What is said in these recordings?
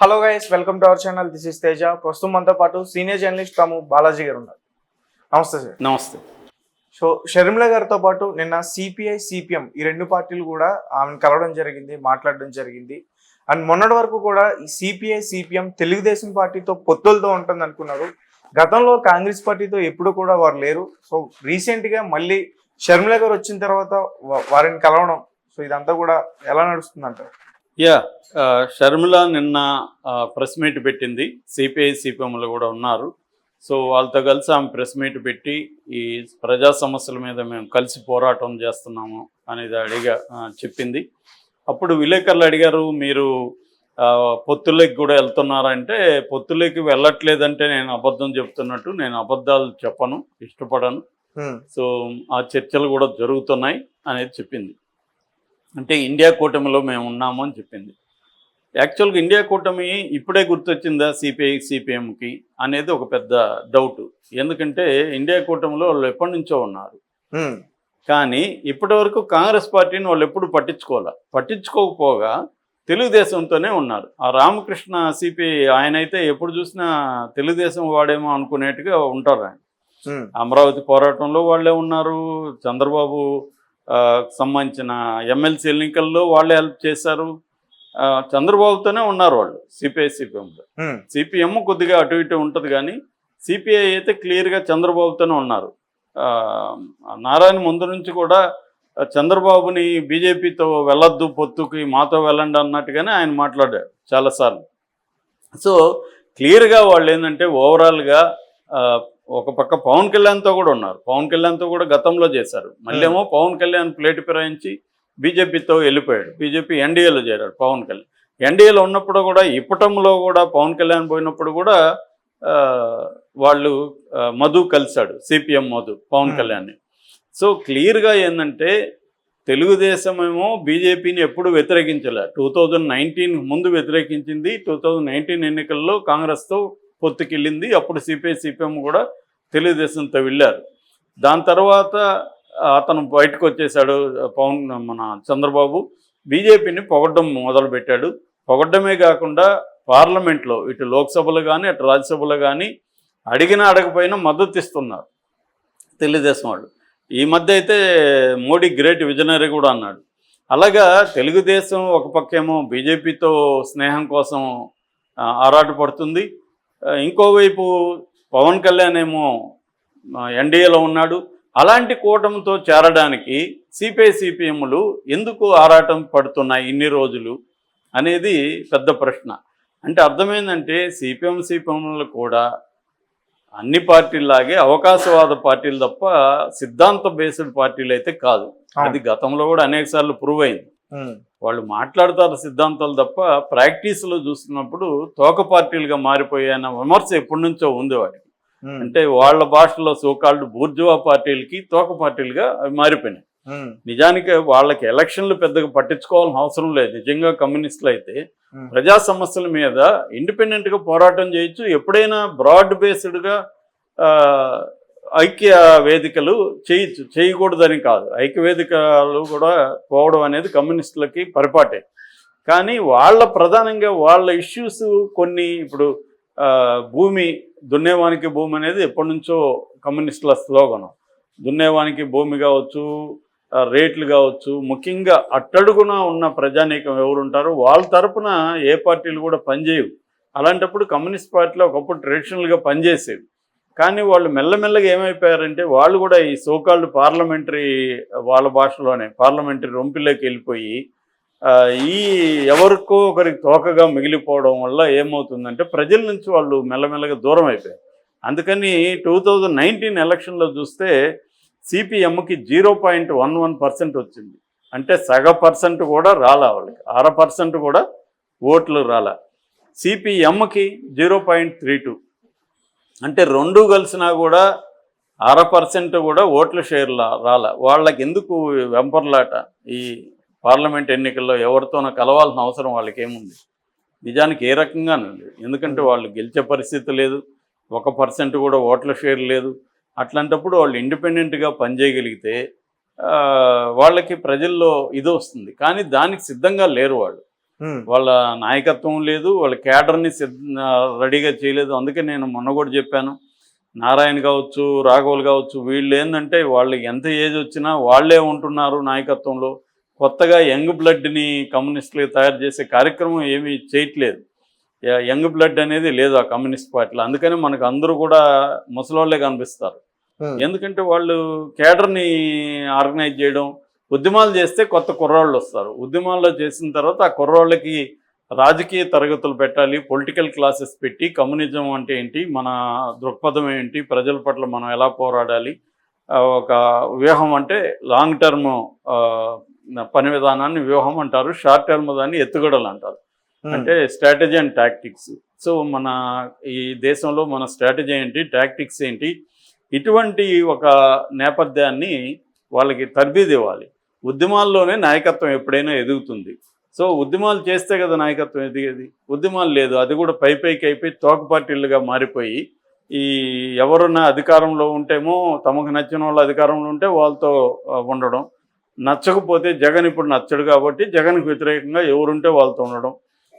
Hello guys welcome to our channel this is Teja ప్రస్తుతం మనతో పాటు సీనియర్ జర్నలిస్ట్ తాము బాలాజీ గారు ఉన్నారు. నమస్తే సార్ నమస్తే. సో షర్మిల గారితో పాటు నిన్న సిపిఐ సిపిఎం ఈ రెండు పార్టీలు కూడా ఆమెను కలవడం జరిగింది మాట్లాడడం జరిగింది. అండ్ మొన్నటి వరకు కూడా ఈ సిపిఐ సిపిఎం తెలుగుదేశం పార్టీతో పొత్తులతో ఉంటుంది అనుకున్నారు. గతంలో కాంగ్రెస్ పార్టీతో ఎప్పుడు కూడా వారు లేరు. సో రీసెంట్గా మళ్ళీ షర్మిల గారు వచ్చిన తర్వాత వారిని కలవడం. సో ఇదంతా కూడా ఎలా నడుస్తుంది అంటారు యా షర్మిల నిన్న ప్రెస్ మీట్ పెట్టింది. సిపిఐ సిపిఎంలు కూడా ఉన్నారు. సో వాళ్ళతో కలిసి ఆమె ప్రెస్ మీట్ పెట్టి ఈ ప్రజా సమస్యల మీద మేము కలిసి పోరాటం చేస్తున్నాము అనేది అడిగా చెప్పింది. అప్పుడు విలేకరులు అడిగారు మీరు పొత్తులకి కూడా వెళ్తున్నారంటే పొత్తులకి వెళ్ళట్లేదంటే నేను అబద్ధం చెప్తున్నట్టు నేను అబద్ధాలు చెప్పను ఇష్టపడను. సో ఆ చర్చలు కూడా జరుగుతున్నాయి అనేది చెప్పింది. అంటే ఇండియా కూటమిలో మేము ఉన్నాము అని చెప్పింది. యాక్చువల్గా ఇండియా కూటమి ఇప్పుడే గుర్తొచ్చిందా సిపిఐ సిపిఎంకి అనేది ఒక పెద్ద డౌట్ ఎందుకంటే ఇండియా కూటమిలో వాళ్ళు ఎప్పటి నుంచో ఉన్నారు. కానీ ఇప్పటివరకు కాంగ్రెస్ పార్టీని వాళ్ళు ఎప్పుడు పట్టించుకోలే పట్టించుకోకపోగా తెలుగుదేశంతోనే ఉన్నారు. ఆ రామకృష్ణ సిపిఐ ఆయన అయితే ఎప్పుడు చూసినా తెలుగుదేశం వాడేమో అనుకునేట్టుగా ఉంటారు ఆయన. అమరావతి పోరాటంలో వాళ్ళే ఉన్నారు. చంద్రబాబు సంబంధించిన ఎమ్మెల్సీ ఎన్నికల్లో వాళ్ళే హెల్ప్ చేశారు. చంద్రబాబుతోనే ఉన్నారు వాళ్ళు సిపిఐ సిపిఎంలో. సిపిఎం కొద్దిగా అటు ఇటు ఉంటుంది కానీ సిపిఐ అయితే క్లియర్గా చంద్రబాబుతోనే ఉన్నారు. నారాయణ ముందు నుంచి కూడా చంద్రబాబుని బీజేపీతో వెళ్ళొద్దు పొత్తుకి మాతో వెళ్ళండి అన్నట్టుగానే ఆయన మాట్లాడారు చాలాసార్లు. సో క్లియర్గా వాళ్ళు ఏంటంటే ఓవరాల్గా ఒక పక్క పవన్ కళ్యాణ్తో కూడా ఉన్నారు. పవన్ కళ్యాణ్తో కూడా గతంలో చేశారు. మళ్ళీ ఏమో పవన్ కళ్యాణ్ ప్లేట్ ఫిరాయించి బీజేపీతో వెళ్ళిపోయాడు. బీజేపీ ఎన్డీఏలో చేరాడు పవన్ కళ్యాణ్. ఎన్డీఏలో ఉన్నప్పుడు కూడా ఇప్పటంలో కూడా పవన్ కళ్యాణ్ పోయినప్పుడు కూడా వాళ్ళు మధు కలిశాడు సిపిఎం మధు పవన్ Hmm. కళ్యాణ్ని. సో క్లియర్గా ఏంటంటే తెలుగుదేశం ఏమో బీజేపీని ఎప్పుడు వ్యతిరేకించలే. టూ థౌజండ్ నైన్టీన్ ముందు వ్యతిరేకించింది. టూ థౌజండ్ నైన్టీన్ ఎన్నికల్లో కాంగ్రెస్తో పొత్తుకెళ్ళింది. అప్పుడు సిపిఐ సిపిఎం కూడా తెలుగుదేశంతో వెళ్ళారు. దాని తర్వాత అతను బయటకు వచ్చేసాడు పవన్ మన చంద్రబాబు. బీజేపీని పొగడ్డం మొదలుపెట్టాడు. పొగడ్డమే కాకుండా పార్లమెంట్లో ఇటు లోక్సభలో కానీ అటు రాజ్యసభలో కానీ అడిగినా అడగపోయినా మద్దతు ఇస్తున్నారు తెలుగుదేశం వాళ్ళు. ఈ మధ్య అయితే మోడీ గ్రేట్ విజనరీ కూడా అన్నాడు. అలాగా తెలుగుదేశం ఒక పక్కేమో బీజేపీతో స్నేహం కోసం ఆరాటపడుతుంది. ఇంకోవైపు పవన్ కళ్యాణ్ ఏమో ఎన్డీఏలో ఉన్నాడు. అలాంటి కూటమితో చేరడానికి సిపిఐ సిపిఎంలు ఎందుకు ఆరాటం పడుతున్నాయి ఇన్ని రోజులు అనేది పెద్ద ప్రశ్న. అంటే అర్థమైందంటే సిపిఎం సిపిఎంలు కూడా అన్ని పార్టీల్లాగే అవకాశవాద పార్టీలు తప్ప సిద్ధాంత బేస్డ్ పార్టీలు అయితే కాదు. అది గతంలో కూడా అనేక సార్లు ప్రూవ్ అయింది. వాళ్ళు మాట్లాడతారు సిద్ధాంతాలు తప్ప ప్రాక్టీస్లో చూస్తున్నప్పుడు తోక పార్టీలుగా మారిపోయాయన్న విమర్శ ఎప్పటి నుంచో ఉంది వాటికి. అంటే వాళ్ళ భాషలో సోకాళ్ళు బూర్జువా పార్టీలకి తోక పార్టీలుగా అవి మారిపోయినాయి. నిజానికి వాళ్ళకి ఎలక్షన్లు పెద్దగా పట్టించుకోవాల్సిన అవసరం లేదు నిజంగా కమ్యూనిస్టులు అయితే. ప్రజా సమస్యల మీద ఇండిపెండెంట్గా పోరాటం చేయొచ్చు ఎప్పుడైనా బ్రాడ్ బేస్డ్గా ఐక్య వేదికలు చేయొచ్చు చేయకూడదని కాదు. ఐక్య వేదికలు కూడా పోవడం అనేది కమ్యూనిస్టులకి పరిపాటే. కానీ వాళ్ళ ప్రధానంగా వాళ్ళ ఇష్యూస్ కొన్ని ఇప్పుడు భూమి దున్నేవానికి భూమి అనేది ఎప్పటి నుంచో కమ్యూనిస్టుల స్లోగనం. దున్నేవానికి భూమి కావచ్చు రేట్లు కావచ్చు ముఖ్యంగా అట్టడుగున ఉన్న ప్రజానీకం ఎవరుంటారు వాళ్ళ తరపున ఏ పార్టీలు కూడా పనిచేయవు. అలాంటప్పుడు కమ్యూనిస్ట్ పార్టీలో ఒకప్పుడు ట్రెడిషనల్గా పనిచేసేవి. కానీ వాళ్ళు మెల్లమెల్లగా ఏమైపోయారంటే వాళ్ళు కూడా ఈ సోకాళ్ళు పార్లమెంటరీ వాళ్ళ భాషలోనే పార్లమెంటరీ రొంపిలోకి వెళ్ళిపోయి ఈ ఎవరికో ఒకరికి తోకగా మిగిలిపోవడం వల్ల ఏమవుతుందంటే ప్రజల నుంచి వాళ్ళు మెల్లమెల్లగా దూరం అయిపోయారు. అందుకని టూ థౌజండ్ నైన్టీన్ ఎలక్షన్లో చూస్తే సిపిఎంకి zero point one one percent వచ్చింది. అంటే సగ పర్సెంట్ కూడా రాలా వాళ్ళకి. అర పర్సెంట్ కూడా ఓట్లు రాలా. సిపిఎంకి జీరో పాయింట్ త్రీ టూ అంటే రెండు కలిసినా కూడా అర పర్సెంట్ కూడా ఓట్ల షేర్ రాలే. వాళ్ళకి ఎందుకు వెంపర్లాట? ఈ పార్లమెంట్ ఎన్నికల్లో ఎవరితోనో కలవాల్సిన అవసరం వాళ్ళకి ఏముంది నిజానికి ఏ రకంగా లేదు. ఎందుకంటే వాళ్ళు గెలిచే పరిస్థితి లేదు. ఒక పర్సెంట్ కూడా ఓట్ల షేర్ లేదు. అట్లాంటప్పుడు వాళ్ళు ఇండిపెండెంట్గా పనిచేయగలిగితే వాళ్ళకి ప్రజల్లో ఇది వస్తుంది. కానీ దానికి సిద్ధంగా లేరు వాళ్ళు. వాళ్ళ నాయకత్వం లేదు వాళ్ళ క్యాడర్ని సిద్ధ రెడీగా చేయలేదు. అందుకే నేను మొన్న కూడా చెప్పాను నారాయణ కావచ్చు రాఘవులు కావచ్చు వీళ్ళు ఏంటంటే వాళ్ళకి ఎంత ఏజ్ వచ్చినా వాళ్ళే ఉంటున్నారు నాయకత్వంలో. కొత్తగా యంగ్ బ్లడ్ని కమ్యూనిస్టులకు తయారు చేసే కార్యక్రమం ఏమీ చేయట్లేదు. యంగ్ బ్లడ్ అనేది లేదు ఆ కమ్యూనిస్ట్ పార్టీలో. అందుకని మనకు అందరూ కూడా ముసలోళ్ళే కనిపిస్తారు. ఎందుకంటే వాళ్ళు కేడర్ని ఆర్గనైజ్ చేయడం ఉద్యమాలు చేస్తే కొత్త కుర్రాళ్ళు వస్తారు. ఉద్యమాల్లో చేసిన తర్వాత ఆ కుర్రాళ్ళకి రాజకీయ తరగతులు పెట్టాలి పొలిటికల్ క్లాసెస్ పెట్టి కమ్యూనిజం అంటే ఏంటి మన దృక్పథం ఏంటి ప్రజల పట్ల మనం ఎలా పోరాడాలి ఒక వ్యూహం అంటే లాంగ్ టర్మ్ పని విధానాన్ని వ్యూహం అంటారు షార్ట్ టర్మ్ దాన్ని ఎత్తుగడలు అంటారు. అంటే స్ట్రాటజీ అండ్ టాక్టిక్స్ సో మన ఈ దేశంలో మన స్ట్రాటజీ ఏంటి టాక్టిక్స్ ఏంటి ఇటువంటి ఒక నేపథ్యాన్ని వాళ్ళకి తర్బీదు ఇవ్వాలి ఉద్యమాల్లోనే నాయకత్వం ఎప్పుడైనా ఎదుగుతుంది. సో ఉద్యమాలు చేస్తే కదా నాయకత్వం ఎదిగేది? ఉద్యమాలు లేదు. అది కూడా పై పైకి అయిపోయి తోక పార్టీలుగా మారిపోయి ఈ ఎవరున్నా అధికారంలో ఉంటేమో తమకు నచ్చిన వాళ్ళు అధికారంలో ఉంటే వాళ్ళతో ఉండడం. నచ్చకపోతే జగన్ ఇప్పుడు నచ్చడు కాబట్టి జగన్కి వ్యతిరేకంగా ఎవరుంటే వాళ్ళతో ఉండడం.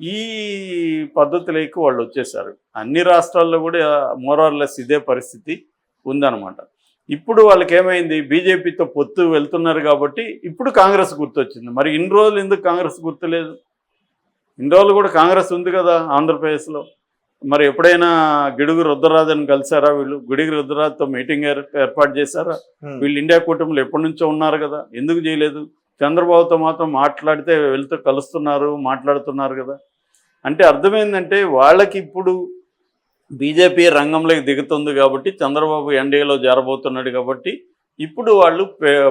ఈ పద్ధతులకి వాళ్ళు వచ్చేసారు. అన్ని రాష్ట్రాల్లో కూడా మోరార్లెస్ ఇదే పరిస్థితి ఉందన్నమాట. ఇప్పుడు వాళ్ళకి ఏమైంది బీజేపీతో పొత్తు వెళ్తున్నారు కాబట్టి ఇప్పుడు కాంగ్రెస్ గుర్తొచ్చింది. మరి ఇన్ని రోజులు ఎందుకు కాంగ్రెస్ గుర్తులేదు? ఇన్ని రోజులు కూడా కాంగ్రెస్ ఉంది కదా ఆంధ్రప్రదేశ్లో. మరి ఎప్పుడైనా గిడుగు రుద్రరాజుని కలిసారా వీళ్ళు? గిడుగు రుద్రరాజుతో మీటింగ్ ఏర్- ఏర్పాటు చేశారా? వీళ్ళు ఇండియా కూటమిలో ఎప్పటి నుంచో ఉన్నారు కదా. ఎందుకు చేయలేదు? చంద్రబాబుతో మాత్రం మాట్లాడితే వెళ్తూ కలుస్తున్నారు మాట్లాడుతున్నారు కదా. అంటే అర్థమైందంటే వాళ్ళకి ఇప్పుడు బీజేపీ రంగంలోకి దిగుతుంది కాబట్టి చంద్రబాబు ఎన్డీఏలో చేరబోతున్నాడు కాబట్టి ఇప్పుడు వాళ్ళు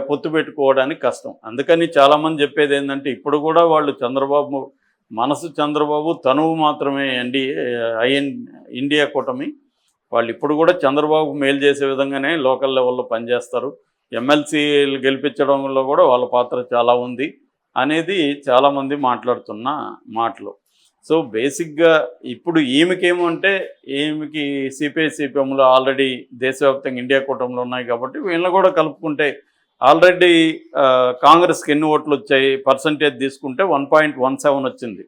పొత్తు పెట్టుకోవడానికి కష్టం. అందుకని చాలామంది చెప్పేది ఏంటంటే ఇప్పుడు కూడా వాళ్ళు చంద్రబాబు మనసు చంద్రబాబు తనువు మాత్రమే ఎన్డీఏ ఐఎన్ ఇండియా కూటమి. వాళ్ళు ఇప్పుడు కూడా చంద్రబాబు మేలు చేసే విధంగానే లోకల్ లెవెల్లో పనిచేస్తారు. ఎమ్మెల్సీలు గెలిపించడంలో కూడా వాళ్ళ పాత్ర చాలా ఉంది అనేది చాలామంది మాట్లాడుతున్న మాటలు. సో బేసిక్గా ఇప్పుడు ఈమెకేమంటే ఈమెకి సిపిఐ సిపిఎంలో ఆల్రెడీ దేశవ్యాప్తంగా ఇండియా కూటమిలో ఉన్నాయి కాబట్టి వీళ్ళని కూడా కలుపుకుంటే ఆల్రెడీ కాంగ్రెస్కి ఎన్ని ఓట్లు వచ్చాయి? పర్సంటేజ్ తీసుకుంటే వన్ పాయింట్ వన్ సెవెన్ వచ్చింది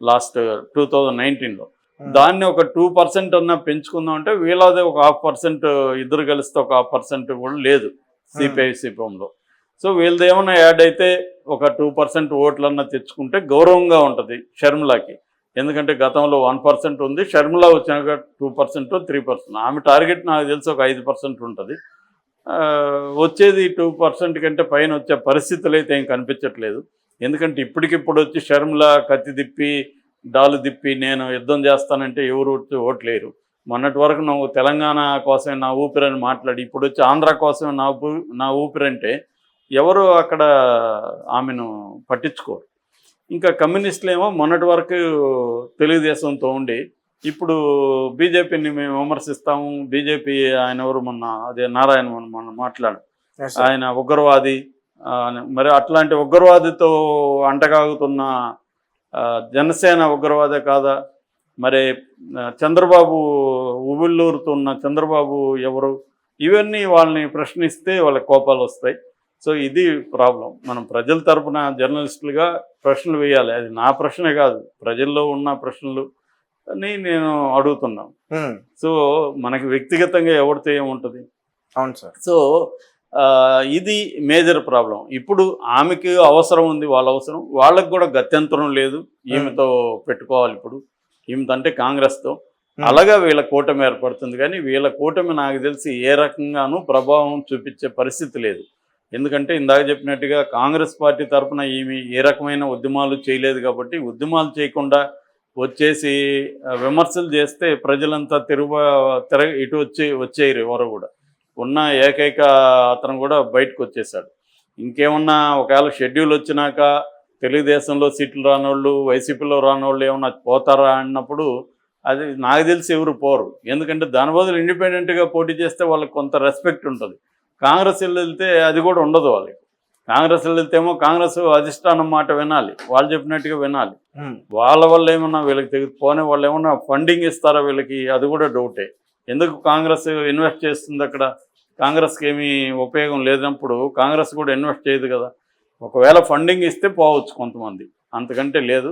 లాస్ట్ టూ థౌజండ్ నైన్టీన్లో. దాన్ని ఒక టూ పర్సెంట్ అన్న పెంచుకుందాం అంటే వీళ్ళదే ఒక హాఫ్ పర్సెంట్ ఇద్దరు కలిస్తే ఒక హాఫ్ పర్సెంట్ కూడా లేదు సిపిఐ సిపిఎంలో. సో వీళ్ళది ఏమన్నా యాడ్ అయితే ఒక టూ పర్సెంట్ ఓట్లన్నా తెచ్చుకుంటే గౌరవంగా ఉంటుంది షర్మిలాకి. ఎందుకంటే గతంలో వన్ పర్సెంట్ ఉంది షర్మిలా వచ్చినాక టూ పర్సెంట్ త్రీ పర్సెంట్. ఆమె టార్గెట్ నాకు తెలిసి ఒక ఐదు పర్సెంట్ ఉంటుంది. వచ్చేది టూ పర్సెంట్ కంటే పైన వచ్చే పరిస్థితులు అయితే ఏం కనిపించట్లేదు. ఎందుకంటే ఇప్పటికిప్పుడు వచ్చి షర్మిల కత్తి దిప్పి డాలు దిప్పి నేను యుద్ధం చేస్తానంటే ఎవరు వచ్చి ఓట్లేరు మొన్నటి వరకు నువ్వు తెలంగాణ కోసమే నా ఊపిరని మాట్లాడి ఇప్పుడు వచ్చి ఆంధ్ర కోసమే నా ఊపి నా ఊపిరంటే ఎవరు అక్కడ ఆమెను పట్టించుకోరు. ఇంకా కమ్యూనిస్టులు ఏమో మొన్నటి వరకు తెలుగుదేశంతో ఉండి ఇప్పుడు బీజేపీని మేము విమర్శిస్తాము బీజేపీ ఆయన ఎవరు మొన్న అదే నారాయణ మొన్న మొన్న మాట్లాడు. ఆయన ఉగ్రవాది మరి అట్లాంటి ఉగ్రవాదితో అంటగాగుతున్న జనసేన ఉగ్రవాదే కాదా? మరి చంద్రబాబు ఉబిల్లూరుతున్న చంద్రబాబు ఎవరు? ఇవన్నీ వాళ్ళని ప్రశ్నిస్తే వాళ్ళ కోపాలు వస్తాయి. సో ఇది ప్రాబ్లం. మనం ప్రజల తరపున జర్నలిస్టులుగా ప్రశ్నలు వేయాలి. అది నా ప్రశ్నే కాదు. ప్రజల్లో ఉన్న ప్రశ్నలు అని నేను అడుగుతున్నాను. సో మనకి వ్యక్తిగతంగా ఎవరితో ఏముంటుంది అవును సార్. సో ఇది మేజర్ ప్రాబ్లం. ఇప్పుడు ఆమెకి అవసరం ఉంది వాళ్ళ అవసరం. వాళ్ళకి కూడా గత్యంతరం లేదు. ఈమెతో పెట్టుకోవాలి ఇప్పుడు. ఈమెతో అంటే కాంగ్రెస్తో. అలాగా వీళ్ళ కూటమి ఏర్పడుతుంది కానీ వీళ్ళ కూటమి నాకు తెలిసి ఏ రకంగానూ ప్రభావం చూపించే పరిస్థితి లేదు. ఎందుకంటే ఇందాక చెప్పినట్టుగా కాంగ్రెస్ పార్టీ తరఫున ఏమి ఏ రకమైన ఉద్యమాలు చేయలేదు కాబట్టి ఉద్యమాలు చేయకుండా వచ్చేసి విమర్శలు చేస్తే ప్రజలంతా తిరుగు తిరగ ఇటు వచ్చి వచ్చేయరు ఎవరు కూడా. ఉన్న ఏకైక అతను కూడా బయటకు వచ్చేసాడు ఇంకేమన్నా ఒకవేళ షెడ్యూల్ వచ్చినాక తెలుగుదేశంలో సీట్లు రానోళ్ళు వైసీపీలో రానోళ్ళు ఏమన్నా పోతారా అన్నప్పుడు అది నాకు తెలిసి ఎవరు పోరు. ఎందుకంటే దాని బదులు ఇండిపెండెంట్గా పోటీ చేస్తే వాళ్ళకి కొంత రెస్పెక్ట్ ఉంటుంది. కాంగ్రెస్ వెళ్తే అది కూడా ఉండదు వాళ్ళకి. కాంగ్రెస్ వెళ్తేమో కాంగ్రెస్ అధిష్టానం మాట వినాలి. వాళ్ళు చెప్పినట్టుగా వినాలి. వాళ్ళ వల్ల ఏమన్నా వీళ్ళకి తెగి పోనీ వాళ్ళు ఏమన్నా ఫండింగ్ ఇస్తారా వీళ్ళకి? అది కూడా డౌటే ఎందుకు కాంగ్రెస్ ఇన్వెస్ట్ చేస్తుంది అక్కడ? కాంగ్రెస్కి ఏమీ ఉపయోగం లేనప్పుడు కాంగ్రెస్ కూడా ఇన్వెస్ట్ చేయదు కదా. ఒకవేళ ఫండింగ్ ఇస్తే పోవచ్చు కొంతమంది. అంతకంటే లేదు.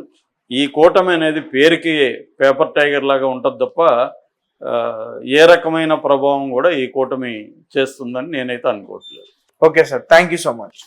ఈ కూటమి అనేది పేరుకి పేపర్ టైగర్ లాగా ఉంటుంది తప్ప ఏ రకమైన ప్రభావం కూడా ఈ కూటమి చేస్తుందని నేనైతే అనుకోవట్లేదు. Okay sir thank you so much.